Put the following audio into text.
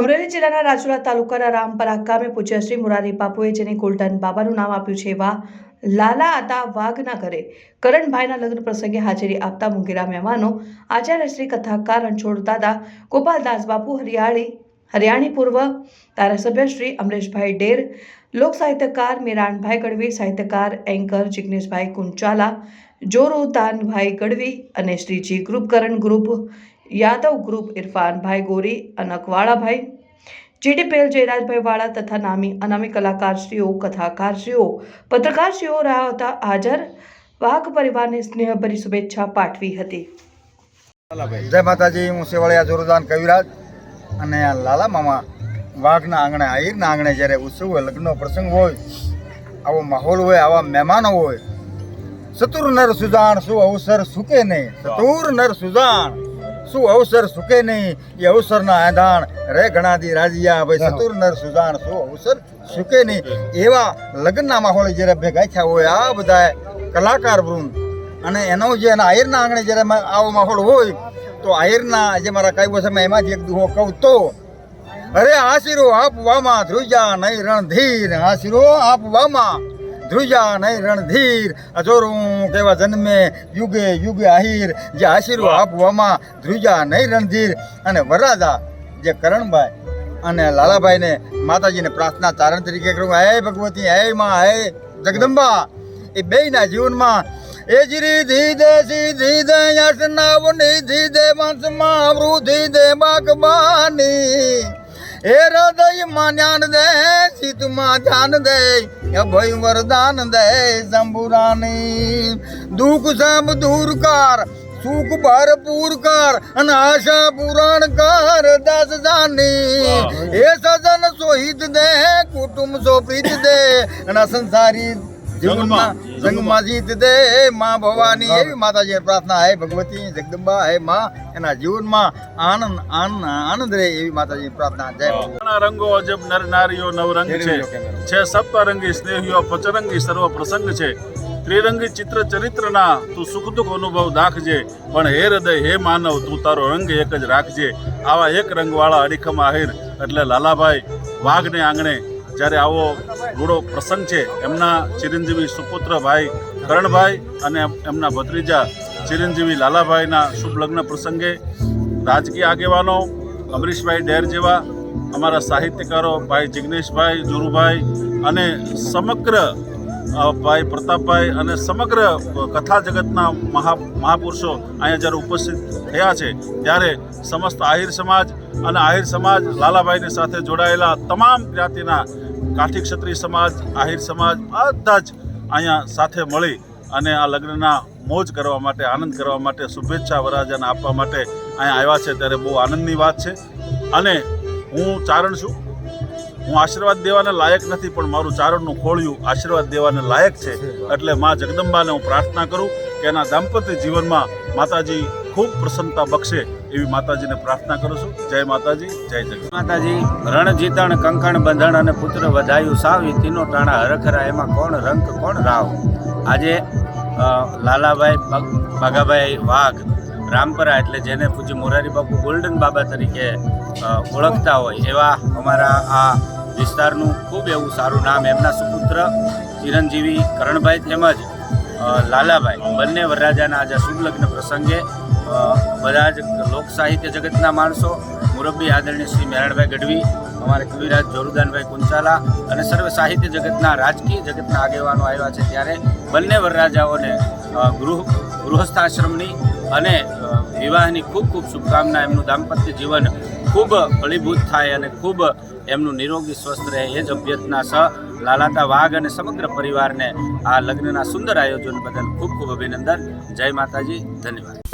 અમરેલી જિલ્લાના રાજુલા તાલુકાના રામપરા ગામે પૂજ્ય શ્રી મુરારી બાપુએ જેને ગોલ્ડન બાબાનું નામ આપ્યું છે એવા લાલા આતા વાઘના ઘરે કરણભાઈના લગ્ન પ્રસંગે હાજરી આપતા મુંગેરા મહેમાનો, આચાર્ય શ્રી કથાકાર રણછોડ દાદા, ગોપાલદાસ બાપુ, હરિયાળી હરિયાણી પૂર્વ ધારાસભ્ય શ્રી અમરેશભાઈ ડેર, લોક સાહિત્યકાર મીરાણભાઈ ગઢવી, સાહિત્યકાર એન્કર જિગ્નેશભાઈ કુંચાલા જોરુદાનભાઈ ગઢવી અને Shriji group Karan group Yadav group Irfanbhai Gori, અનકવાળાભાઈ GDPL Jayrajbhai વાળા તથા નામી અનામી કલાકારશ્રીઓ, કથાકારશ્રીઓ, પત્રકારશ્રીઓ રહ્યા હતા હાજર. વાઘ પરિવારને સ્નેહભરી શુભેચ્છા પાઠવી હતી. જય માતાજી, હું સેવાળિયા જોરદાન કવિરાજ અને લાલા મામા વાઘના આંગણે, આહીરના આંગણે જ્યારે ઉત્સવ હોય, લગ્નનો પ્રસંગ હોય, આવો માહોલ હોય, આવા મહેમાનો હોય ચતુર નર સુજાણ, શું અવસર સુકે નહીં? ચતુર નર સુજાણ. શું અવસર સુકે નહીં? એ અવસરના આધાણ. રે ગણાદી રાજીયા ભાઈ ચતુર નર સુજાણ શું અવસર સુકે નહીં? એવા લગ્નના માહોલ જ્યારે ભેગા થયા હોય આ બધા કલાકાર વૃંદ. અને એનો જે એના આયરના આંગણે જ્યારે આવો માહોલ હોય તો આયરના જે મારા કાયબો છે મેં એમાંથી એક દુહો કહું તો અરે આશીરો આપવામાં ધ્રુજા નહીં રણધીર આશીરો આપવામાં ધ્રુજા નહીં રણધીર અજોરું કેવા જન્મે યુગે યુગે આહિર જે આશીરો આપવામાં ધ્રુજા નહીં રણધીર અને વરરાજા જે કરણભાઈ અને લાલાભાઈને માતાજીને પ્રાર્થના ચારણ તરીકે કરું. હે ભગવતી હે માં હે જગદંબા એ બેયના જીવનમાં એ જીરી ધીદે સીધી દે યશનાવની ધીદે વંશમાં વૃદ્ધિ દે બાગબાની એ હૃદયમાં જ્ઞાન દે સીતમાં ધ્યાન દે અભય વરદાન દે શંભુરાની દુઃખ સબ દૂર કર સુખ ભરપૂર કર અને આશા પુરાણ કર દાસ જાની એ સજન સોહિત દે કુટુંબ સો પ્રીત દે અને આ સંસારી જીવનમાં સંગમાં જીત દે માં ભવાની. એવી માતાજી પ્રાર્થના હે ભગવતી જગદંબા હે માં. એના જીવનમાં આનંદ આનંદ આનંદ રહે એવી માતાજી પ્રાર્થના. જય રંગો અજબ નર નારીઓ નવરંગ છે. છે સપ્તરંગી સ્નેહીઓ પચરંગી સર્વ પ્રસંગ છે. ત્રિરંગી ચિત્ર ચરિત્રના તું સુખ દુઃખ અનુભવ દાખજે. પણ હે હૃદય હે માનવ તું તારો રંગ એક જ રાખજે. આવા એક રંગવાળા અડીખમ આહિર. એટલે લાલાભાઈ વાઘને આંગણે જ્યારે આવો રૂડો પ્રસંગ છે. એમના ચિરંજીવી સુપુત્ર ભાઈ કરણભાઈ અને એમના ભત્રીજા ચિરંજીવી લાલાભાઈના શુભ લગ્ન પ્રસંગે રાજકીય આગેવાનો અમરીશભાઈ ડેર જેવા, અમારા સાહિત્યકારો ભાઈ જિગ્નેશભાઈ જુરુભાઈ અને સમગ્ર ભાઈ પ્રતાપભાઈ અને સમગ્ર કથા જગતના મહા, મહાપુરુષો અહીંયા જ્યારે ઉપસ્થિત થયા છે, ત્યારે સમસ્ત આહિર સમાજ અને આહિર સમાજ લાલાભાઈની સાથે જોડાયેલા તમામ જ્ઞાતિના કાઠી ક્ષત્રિય સમાજ, આહિર સમાજ બધા જ અહીંયા સાથે મળી અને આ લગ્નના મોજ કરવા માટે, આનંદ કરવા માટે, શુભેચ્છા વરાજાને આપવા માટે અહીંયા આવ્યા છે. ત્યારે બહુ આનંદની વાત છે. અને હું ચારણ છું. હું આશીર્વાદ દેવાને લાયક નથી, પણ મારું ચારણનું ખોળિયું આશીર્વાદ દેવાને લાયક છે. એટલે મા જગદંબાને હું પ્રાર્થના કરું કે એના દાંપત્ય જીવનમાં માતાજી ખૂબ પ્રસન્નતા બક્ષે એવી માતાજીને પ્રાર્થના કરું છું. જય માતાજી, જય જગત માતાજી, રણ જીતણ, કંકણ બંધણ અને પુત્ર વધાયું સાવી તીનો ટાણા હરખરા, એમાં કોણ રંક કોણ રાવ? આજે લાલાભાઈ બાગાભાઈ વાઘ, રામપરા એટલે જેને પૂજ્ય મોરારી બાપુ ગોલ્ડન બાબા તરીકે ઓળખતા હોય, એવા અમારા આ વિસ્તારનું ખૂબ એવું સારું નામ એમના સુપુત્ર ચિરંજીવી કરણભાઈ તેમજ લાલાભાઈ. બંને વરરાજાના આજે શુભ લગ્ન પ્રસંગે બધા જ લોક સાહિત્ય જગતના માણસો, મુરબ્બી આદરણીય શ્રી મેરણભાઈ ગઢવી, અમારે કવિરાજ જોરુદાનભાઈ કુંચાલા અને સર્વ સાહિત્ય જગતના રાજકીય જગતના આગેવાનો આવ્યા છે ત્યારે બંને વરરાજાઓને ગૃહ, ગૃહસ્થાશ્રમની અને વિવાહની ખૂબ ખૂબ શુભકામના, એમનું દાંપત્ય જીવન ખૂબ ફળીભૂત થાય અને ખૂબ એમનું નિરોગી સ્વસ્થ રહે એ જ અભ્યર્થના સહ લાલાતા વાઘ અને સમગ્ર પરિવારને આ લગ્નના સુંદર આયોજન બદલ ખૂબ ખૂબ અભિનંદન. જય માતાજી, ધન્યવાદ.